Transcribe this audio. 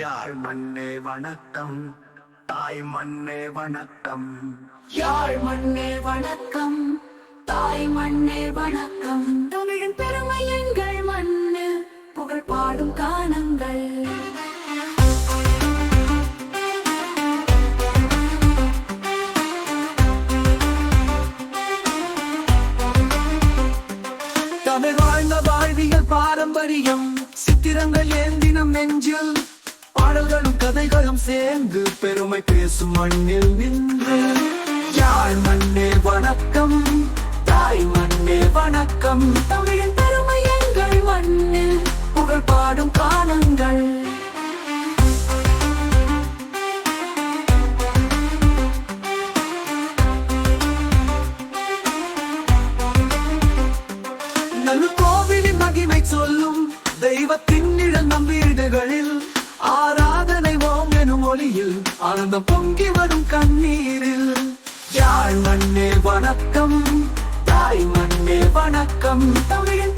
யாழ் மண்ணே வணக்கம்? தாய் மண்ணே வணக்கம். யாழ் மண்ணே வணக்கம்? தாய் மண்ணே வணக்கம். தமிழின் பெருமை எங்கள் மண்ணு. புகழ் பாடும் கானங்கள் தமிழ் வாழ்ந்த வாழ்வியல் பாரம்பரியம். சித்திரங்கள் ஏந்தினம் நெஞ்சில் பாடல்களும் கதைகளும் சேர்ந்து பெருமை பேசும் மண்ணில் நின்று. யாழ் மண்ணே வணக்கம்? தாய் மண்ணே வணக்கம். ஒளியில் ஆனந்தம் பொங்கி வரும் கண்ணீரில். யாழ் மண்ணே வணக்கம் தாய் மண்ணே வணக்கம் தமிழின்